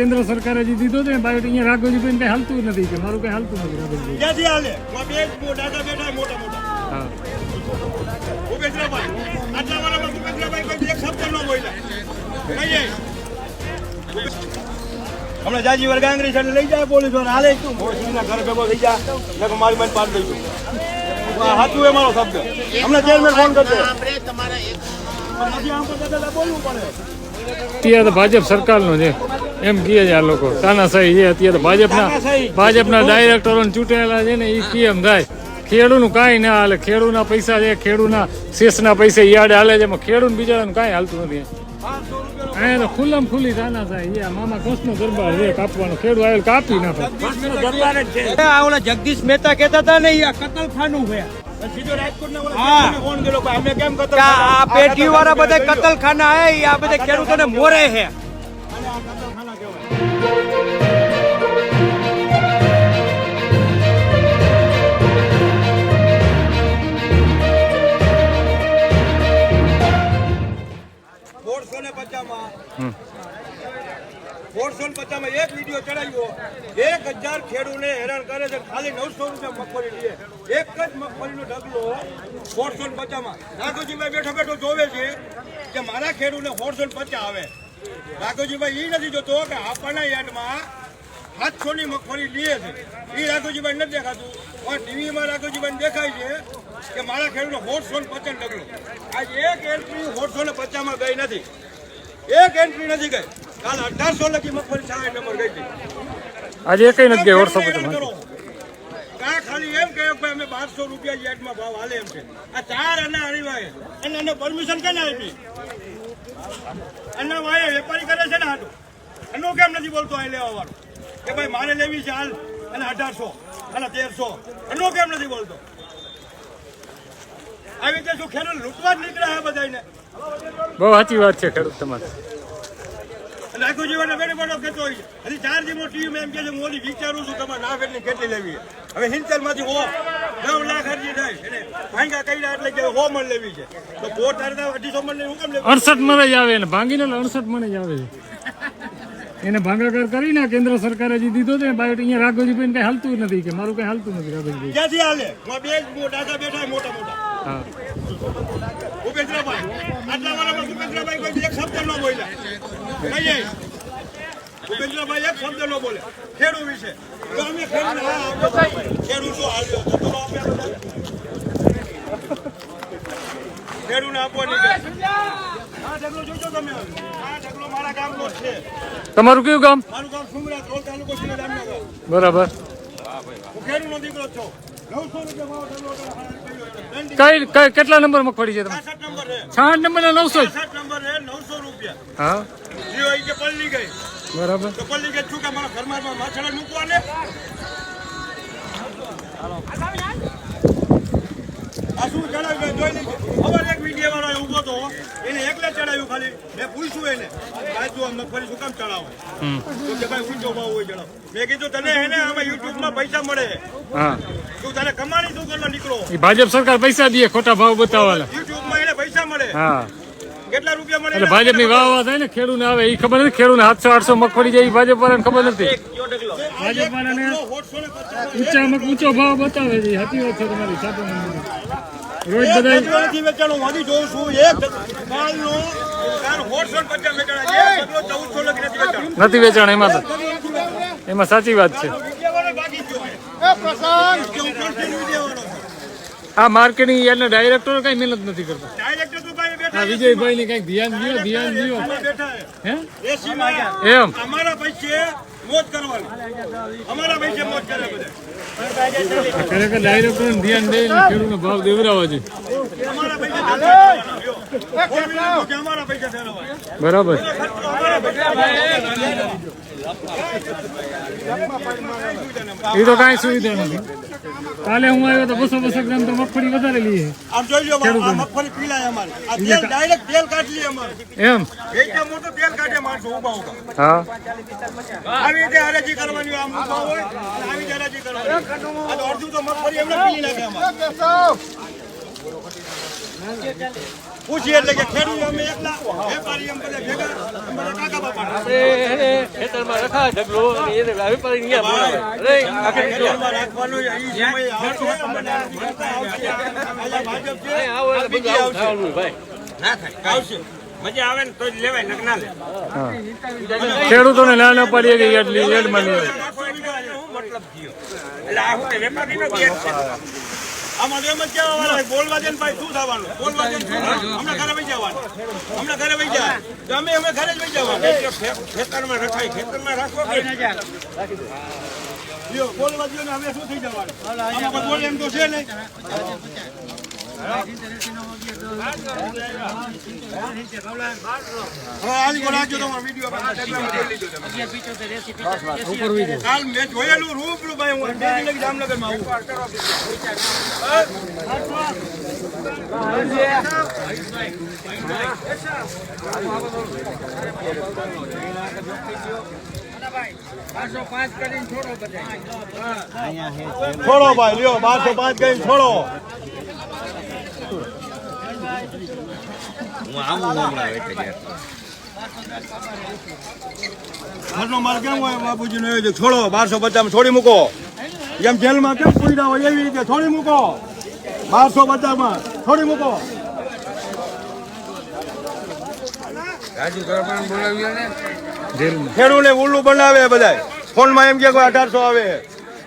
કેન્દ્ર સરકારે જે દીધો છે બાયોટ અહીંયા રાઘોજીભાઈ કઈ હાલતું નથી કે મારું કઈ હાલતું નથી રાઘવજી. ક્યાંથી હાલે? બે ડાકા બેઠા મોટા મોટા. હા. આટલા વાળામાં ભૂપેન્દ્રભાઈ કોઈ એક શબ્દ ન બોલ્યા. કઈ હમણાં જાજી વર્ગ આંગળી છે લઈ જાય પોલીસવાળા. હાલે શું મોરસીના ઘર ભેગો થઈ જાય મારી મને પાડ દઈશું. સાચું એ મારો શબ્દ. હમણાં ચેરમેન ફોન કરશે આમ પર બોલવું પડે. તો ભાજપ સરકારનો છે. એમ કહે છે આ લોકો. તાનાશાહી છે અત્યારે ભાજપના ભાજપના ડાયરેક્ટરો ચૂંટાયેલા છે ને એ પીએમ થાય. ખેડૂતનું કાંઈ ના હાલે. ખેડૂતના પૈસા છે ખેડૂતના શેષના પૈસા યાડ હાલે છે. એમાં ખેડૂત બિચારાનું કાંઈ હાલતું નથી. અહીંયા તો ખુલ્લમ ખુલ્લી તાનાશાહી છે. આ મામા કૃષ્ણ દરબાર છે કાપવાનો. ખેડૂત આવેલ કાપી નાખે. ઓલા જગદીશ મહેતા કહેતા હતા ને આ કતલખાનું કેમ આ આ વાળા બધા કતલખાના હે આ બધા ખેડૂતોને મોરે છે. ને પચાસમાં એક વીડિયો ચડાવ્યો. એક હજાર ખેડૂને હેરાન કરે છે. ખાલી નવસો રૂપિયા મગફળી લે એક જ મગફળીનો ઢગલો સોળસો પચાસમાં રાઘોજીભાઈ બેઠો બેઠો જોવે છે કે મારા ખેડૂને સોળસો પચાસ આવે. રાઘોજીભાઈ એ નથી જોતો કે આપણના યાર્ડમાં ની મગફળી લીએ છે. એ રાઘોજીભાઈ નથી દેખાતું. પણ ટીવીમાં રાઘોજીભાઈ દેખાય છે કે મારા ખેડૂતનો સોળસો ને પચાસ ડગલો. આજ એક એન્ટ્રી સોળસો ને પચાસમાં ગઈ નથી. એક એન્ટ્રી નથી ગઈ. કાલ અઢારસો લગી મગફળી સારા નંબર ગઈ હતી. આજે એકઈ નથી ગઈ પછી કરો. કાં ખાલી એમ કહ્યું કે અમે બારસો રૂપિયા યાર્ડમાં ભાવ હાલે એમ છે. આ ચાર અને હરીવાએ અને એને પરમિશન કેને આપી? અના ભાઈ વેપારી કરે છે ને આટલું એનું કેમ નથી બોલતો અહીં લેવા વાળો કે ભાઈ મારે લેવી છે હાલ અને અઢારસો અને તેરસો. એનું કેમ નથી બોલતો? આવી રીતે શું ખેડૂત લૂંટવા જ નીકળ્યા છે બધાને બહુ સાચી વાત છે ખેડૂત તમારી. જીવાના બેઠો કહેતો હોય. હજી ચાર જી મોટી મેં એમ કે છે હું ઓલી વિચારું છું તમારે ના કેટલી લેવી હવે હિંચલમાંથી હો નવ લાખ અરજી થાય. એને ભાંગા કર્યા એટલે કે હો મણ લેવી છે. તો કોટ તો અઢીસો મણ લેવી હું કેમ લેવી? અડસઠ મને જ આવે એને ભાંગીને અડસઠ મને જ આવે. છે એને ભાંગાકાર કરીને કેન્દ્ર સરકારે જે દીધો છે બાયોટ અહીંયા રાઘોજીભાઈ કઈ હાલતું નથી કે મારું કઈ હાલતું નથી રાઘોજીભાઈ ક્યાંથી હાલે? બે ડાકા બેઠા મોટા મોટા. હા. ભૂપેન્દ્રભાઈ. આટલા વાળામાં ઉપેન્દ્રભાઈ કોઈ એક શબ્દ ન બોલ્યા. જાય ભૂપેન્દ્રભાઈ એક શબ્દ ન બોલે. ખેડૂ વિશે. તો અમે ખેડૂ હા આપ્યો. હાલ કયું છે. બરાબર કઈ કઈ કેટલા નંબર મગફળી છે તમે? 66 નંબર છે. છાઠ નંબર ને નવસો જ? 66 નંબર છે નવસો રૂપિયા. હા. બરાબર. તો પલ્લી ગઈ શું કે મારા ઘરમાં માછડા મૂકવા ને આ શું ચડાવ્યું જોઈ લીધું ખબર એક વીડિયો વાળો ઊભો તો એને એકલે ચડાવ્યું ખાલી મેં પૂછ્યું એને મગફળી શું કામ ચડાવો તો કે ભાઈ ઊંચો ભાવ હોય ચડાવો મેં કીધું તને એને આમાં યુટ્યુબમાં પૈસા મળે તું તને કમાણી શું કરવા નીકળો ભાજપ સરકાર પૈસા દે ખોટા ભાવ બતાવવાના યુટ્યુબમાં એને પૈસા મળે હા કેટલા રૂપિયા મળે એટલે ભાજપની વાહ વાહ થાય ને ખેડૂને આવે એ ખબર નથી ખેડૂત સાતસો આઠસો મગફળી જાય ભાજપ વાળાને ખબર નથી ભાજપ વાળાને ઊંચામાં ઊંચો ભાવ બતાવે છે સાચી વાત છે તમારી સાચું રોજ બધા નથી વેચાણો હું જોઉં છું. એક માલનો નથી વેચાણો. નથી વેચાણ એમાં તો એમાં સાચી વાત છે. આ માર્કેટિંગ યાર્ડના ડાયરેક્ટરો કઈ મહેનત નથી કરતા. Director તો ભાઈ બેઠા આ વિજયભાઈ ને કઈ ધ્યાન દિયો ધ્યાન દિયો. બેઠા છે. હે? એમ. અમારા પૈસે મોજ કરવાની. અમારા પૈસે મોજ કરે બધા. ખરેખર ડાયરેક્ટર ધ્યાન દે ખેડૂતનો ભાવ દેવરાવા છે. અમારા પૈસે અમારા પૈસે બરાબર. એ તો કાંઈ સુવિધા નથી. કાલે હું આવ્યો તો બસો બસો ગ્રામ તો મગફળી વધારે લઈએ. આમ જોઈ લો મગફળી પીલાય અમારે. આ તેલ ડાયરેક્ટ તેલ કાઢી લે અમારે. એમ? એકદમ મોટું તેલ કાઢે માણસો ઊભા હા. આવી રીતે હરાજી કરવાની આમ હોય આવી હરાજી કરવાની આ તો અડધું તો મગફળી એમને પીલી નાખે અમારે. પૂછીએ એટલે કે ખેડૂત અમે એકલા વેપારી એમ બધા ભેગા બધા કાકા બાપા. ખેતરમાં રખાય ઢગલો એને વેપારી અહીંયા ખેતરમાં રાખવાનું એ સમય આવશે. અમને મનતા આવશે. અહીંયા ભાજપ છે. આ બીજી આવશે. ના થાય આવશે. મજા આવે ને તો જ લેવાય નક ના લે. ખેડૂતોને ના ન પાડીએ કે એટલી મતલબ થયો. એટલે આ વેપારી નો ગેટ છે. આમાં એમ જ કહેવા વાળા બોલવા દે ભાઈ શું થવાનું બોલવા દે હમણાં ઘરે વહી જવાનું હમણાં ઘરે વહી જાય તો અમે અમે ઘરે જ વહી જવાનું ખેતરમાં રખાય ખેતરમાં રાખો બોલવા દ્યો ને અમે શું થઈ જવાનું બોલે એમ તો છે નહીં હવે ભાઈ લ્યો બારસો પાંચ કરીને કાલ મેં જોયેલું રૂબરૂ ભાઈ હું આવું કઈ છોડો ઘરનો માલ કેમ હોય બાબુજી નો છોડો બારસો પચાસ છોડી મૂકો. એમ જેલમાં કેમ પૂરી હોય એવી રીતે છોડી મૂકો. બારસો પચાસમાં છોડી મૂકો. જેલમાં. ખેડૂને ઉલ્લુ બનાવે બધા ફોનમાં એમ કે કોઈ અઢારસો આવે.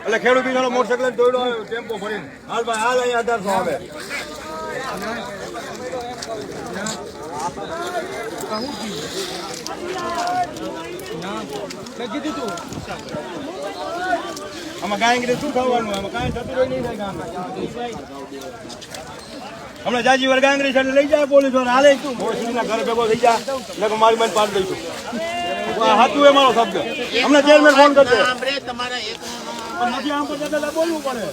એટલે ખેડૂત બિચારો મોટરસાઇકલ દોડ્યો ટેમ્પો ભરીને. હાલ ભાઈ હાલ અહીંયા અઢારસો આવે. આમાં ગાયંગીરી શું ખાવાનું આમાં કાંઈ થતું હોય નહીં હમણાં જાજી વાર ગાંગરી છે લઈ જાય પોલીસવાળા હાલે તું મોસીના ઘર ભેગો થઈ જા એટલે મારી મને પાડ દઈશું હાથું એ મારો શબ્દ હમણાં ચેરમેન ફોન કરશે તમારા એક પણ નથી આમ પર બોલવું પડે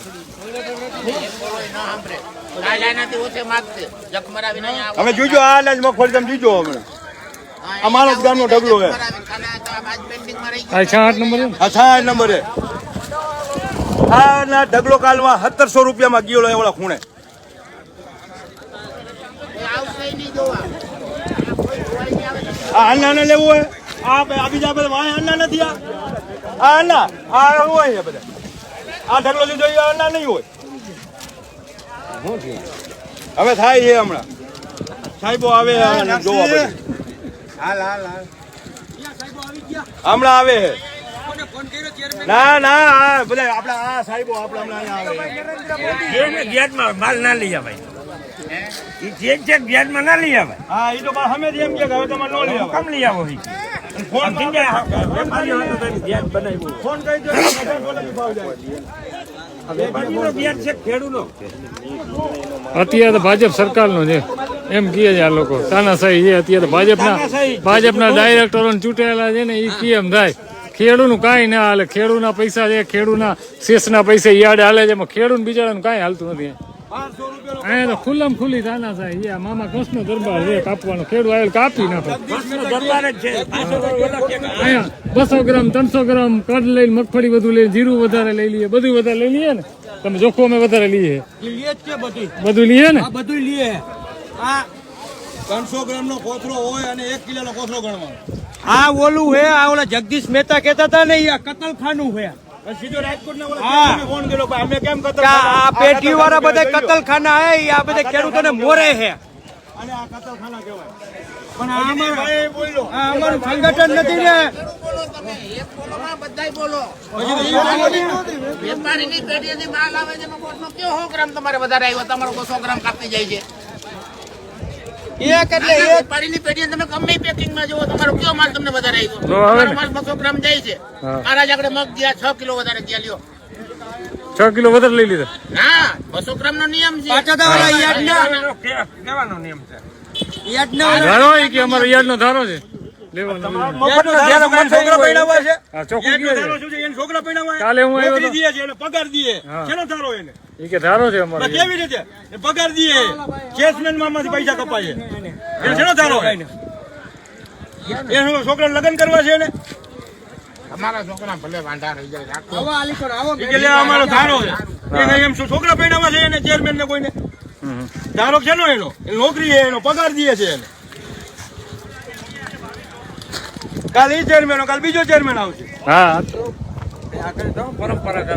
અમે જોજો આ અનાજ મગફળી તમે જોજો હમણાં. અમારો મારો જ ગામનો ઢગલો છે. આઠ નંબર છ? આઠ નંબર છે? આ ના ઢગલો કાલમાં સત્તરસો રૂપિયામાં ગયો એવડા ખૂણે. આ અન્નાને લેવું હોય? આ આ બીજા બધા વાય અન્ના નથી આ. આ અન્ના આ હોય બધા. આ ઢગલો લીધો એ અન્ના નહીં હોય. હવે થાય છે હમણાં સાહેબો આવે જોવા બધું. હમણાં આવે છે. ના ના આ બધા આપડા આ સાહેબો આપડા હમણાં આવે છે. માલ ના લઈ આવે ઈ ચેક છે વ્યાજમાં ના લઈ આવે હા એ તો પણ એમ કે હવે તમે નો લેવા કમ લઈ આવો ફોન ફોન કરી દો અત્યારે તો ભાજપ સરકારનો છે. એમ કહે છે આ લોકો. તાનાશાહી છે અત્યારે ભાજપના ભાજપના ડાયરેક્ટરો ચૂંટાયેલા છે ને એ કેમ થાય. ખેડૂનું કાંઈ ના હાલે. ખેડૂતના પૈસા છે ખેડૂના શેષના પૈસા યાદ હાલે છે. એમાં ખેડૂત બિચારાનું કાંઈ હાલતું નથી. અહીંયા તો ખુલ્લામ ખુલ્લી તાના સાહેબ એ મામા કૃષ્ણ દરબાર છે કાપવાનો ખેડૂ આવેલ કાપી નાખો. કૃષ્ણ દરબાર જ છે. પાંચસો કરોડ કે અહીંયા બસો ગ્રામ ત્રણસો ગ્રામ કડ લઈને મગફળી બધું લઈને જીરું વધારે લઈ લઈએ બધું વધારે લઈ લઈએ ને. તમે જોખો અમે વધારે લઈએ. બધું લઈએ ને? બધું લઈએ આ ત્રણસો ગ્રામ નો કોથળો હોય અને એક કિલો નો કોથળો ગણવાનો. આ ઓલું હે આ ઓલા જગદીશ મહેતા કહેતા હતા ને કતલખાનું હે. પછી સીધો રાજકોટ ના હા. ઓલા ફોન કર્યો અમે કેમ કતલ આ આ પેટી વાળા બધા કતલખાના હે આ બધા ખેડૂતોને મોરે હે. અને આ કતલખાના કહેવાય. પણ અમારું ભાઈ બોલ્યો. અમારું સંગઠન નથી ને. બોલો તમે એક બોલોમાં બધાય બોલો પછી તો ઈ બોલ્યો નહીં. વેપારીની પેઢીએથી માલ આવે છે કોટનો કયો સો ગ્રામ તમારે વધારે આવ્યો? તમારો સો ગ્રામ કાપી જાય છે. એક એટલે એક. પાડીની પેઢીએ તમે ગમે પેકિંગમાં જુઓ તમારો કયો માલ તમને વધારે આવ્યો તો હવે? માલ બસો ગ્રામ જાય છે. મારા જ મગ ગયા છ કિલો વધારે ગયા લ્યો. છ કિલો વધારે લઈ લીધા. ના બસો ગ્રામ નો નિયમ છે. પાછા તો યાદ ના નિયમ છે? યાદ ના ધારો કે અમારો યાદનો ધારો છે લેવાનો મફતનો ધારો છે. છોકરા પૈણાવા કાલે હું આવ્યો નોકરી તો. દીએ છે એને પગાર દીએ. હા. શેનો ધારો એને. એ કે ધારો છે અમારો પણ કેવી રીતે? પગાર દીએ. ચેસમેનમાંથી પૈસા કપાય છે ધારો એને છોકરા લગ્ન કરવા છે ને અમારા છોકરા ભલે વાંધા રહી જાય આવો આલી પર આવો ઈ કે લે આ અમારો ધારો છે. એમ શું છોકરા પૈણાવા છે એને ચેરમેન ને કોઈને. ધારો છે ને એનો. નોકરી છે એનો પગાર દે છે એને. કાલ ઈ ચેરમેન કાલ બીજો ચેરમેન આવશે. હા. આ તો-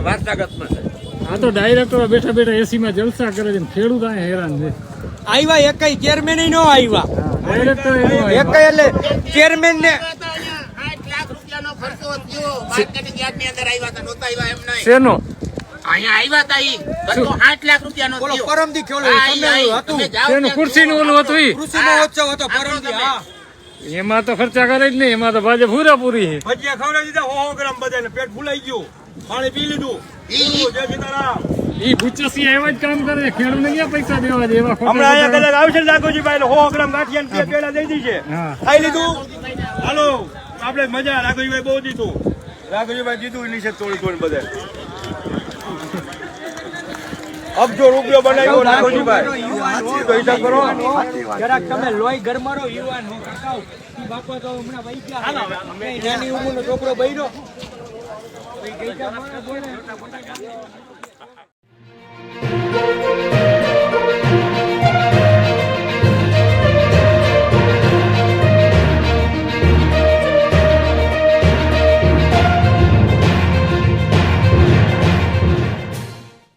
વારસાગતમાં આ તો ડાયરેક્ટરો બેઠા બેઠા એસી જલસા કરે છે ખેડૂત અહીંયા હેરાન છે. આવ્યા એકઈ ચેરમેન નો આવ્યા ડાયરેક્ટર એટલે ચેરમેન ને શેનો? અહીંયા આવ્યા હતા. ખુરશીનું જુઓ. ઓલું હતું હતો પરમદી હા. એમાં તો ખર્ચા કરે જ નહીં એમાં તો ભાજપ પૂરેપૂરી છે. ભજીયા ખવડાવી દીધા હો હો ગ્રામ બધાને. પેટ ફૂલાઈ ગયું. પાણી પી લીધું. ઈ. જય સીતારામ. ઈ ભૂચસી એવા જ કામ કરે પૈસા દેવા દે એવા હમણાં અહીંયા આવશે રાઘોજીભાઈ હો ગ્રામ ગાંઠિયા ને પેલા દઈ દીધી છે ખાઈ લીધું? હાલો આપણે મજા રાઘોજીભાઈ બહુ દીધું. રાઘોજીભાઈ દીધું નીચે તોડી તોડી બધે અબજો રૂપિયો બનાવ્યો નાગોજીભાઈ તો હિસાબ કરો. જરાક તમે લોહી ગરમારો યુવાન હું કાકાવ ઈ બાપા તો હમણાં વહી ગયા. નાની ઉંમરનો છોકરો બૈરો ગઈકા મારા બોલે